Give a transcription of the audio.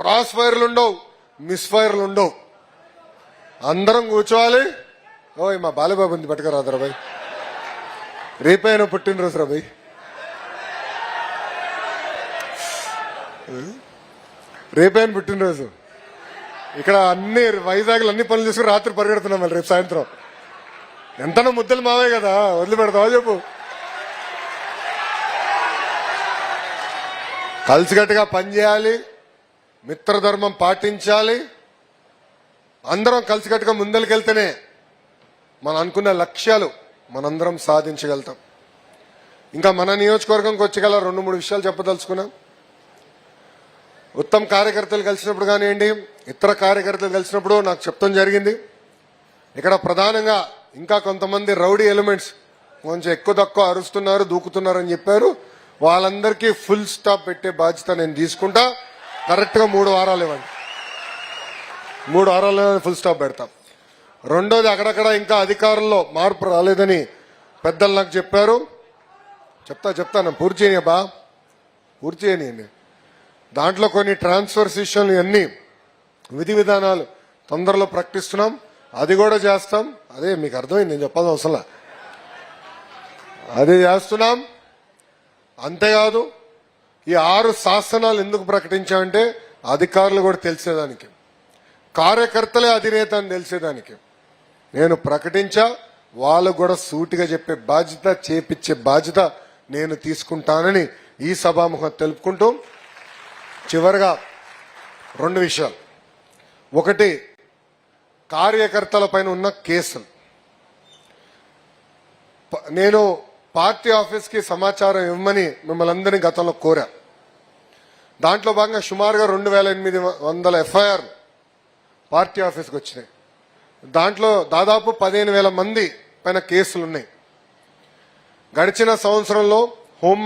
Cross ఫైర్లు ఉండవు miss ఫైర్లు ఉండవు. అందరం కూర్చోవాలి. ఓయ్ మా బాలబాబు ఉంది పట్టుకురాదు రాబాయ్ రేపైనా పుట్టినరోజు రాబాయ్ రేపైన పుట్టినరోజు. ఇక్కడ అన్ని వైజాగ్లో అన్ని పనులు చేసుకుని రాత్రి పరిగెడుతున్నాం మళ్ళీ రేపు సాయంత్రం. ఎంతనో ముద్దలు మావే కదా వదిలిపెడతావా చెప్పు. కలిసికట్టుగా పనిచేయాలి మిత్రధర్మం పాటించాలి. అందరం కలిసికట్టుగా ముందరికెళ్తేనే మనం అనుకున్న లక్ష్యాలు మనందరం సాధించగలుగుతాం. ఇంకా మన నియోజకవర్గంకి వచ్చేగల రెండు మూడు విషయాలు చెప్పదలుచుకున్నాం. ఉత్తమ కార్యకర్తలు కలిసినప్పుడు కానివ్వండి ఇతర కార్యకర్తలు కలిసినప్పుడు నాకు చెప్తాం జరిగింది. ఇక్కడ ప్రధానంగా ఇంకా కొంతమంది రౌడీ ఎలిమెంట్స్ కొంచెం ఎక్కువ తక్కువ అరుస్తున్నారు దూకుతున్నారు అని చెప్పారు. వాళ్ళందరికీ ఫుల్ స్టాప్ పెట్టే బాధ్యత నేను తీసుకుంటా. కరెక్ట్గా మూడు వారాలు ఇవ్వండి. మూడు వారాల్లో ఫుల్ స్టాప్ పెడతాం. రెండోది అక్కడక్కడ ఇంకా అధికారంలో మార్పు రాలేదని పెద్దలు నాకు చెప్పారు. చెప్తా చెప్తాను పూర్తి చేయని బా. పూర్తి చేయనియండి. దాంట్లో కొన్ని ట్రాన్స్ఫర్ విషయాలు ఇవన్నీ విధి విధానాలు తొందరలో ప్రకటిస్తున్నాం. అది కూడా చేస్తాం. అదే మీకు అర్థమైంది నేను చెప్పాల్సిన అవసరం అది చేస్తున్నాం. అంతేకాదు ఈ ఆరు శాసనాలు ఎందుకు ప్రకటించామంటే అధికారులు కూడా తెలిసేదానికి. కార్యకర్తలే అధినేత అని తెలిసేదానికి. నేను ప్రకటించా వాళ్ళు కూడా సూటిగా చెప్పే బాధ్యత చేపించే బాధ్యత నేను తీసుకుంటానని ఈ సభాముఖం తెలుపుకుంటూ చివరిగా రెండు విషయాలు. ఒకటి కార్యకర్తల పైన ఉన్న కేసులు. నేను పార్టీ ఆఫీస్కి సమాచారం ఇవ్వమని మిమ్మల్ని అందరినీ గతంలో కోరా. దాంట్లో భాగంగా సుమారుగా రెండు వేల ఎనిమిది వందల ఎఫ్ఐఆర్ పార్టీ ఆఫీస్కి వచ్చినాయి. దాంట్లో దాదాపు పదిహేను వేల మంది పైన కేసులు ఉన్నాయి గడిచిన సంవత్సరంలో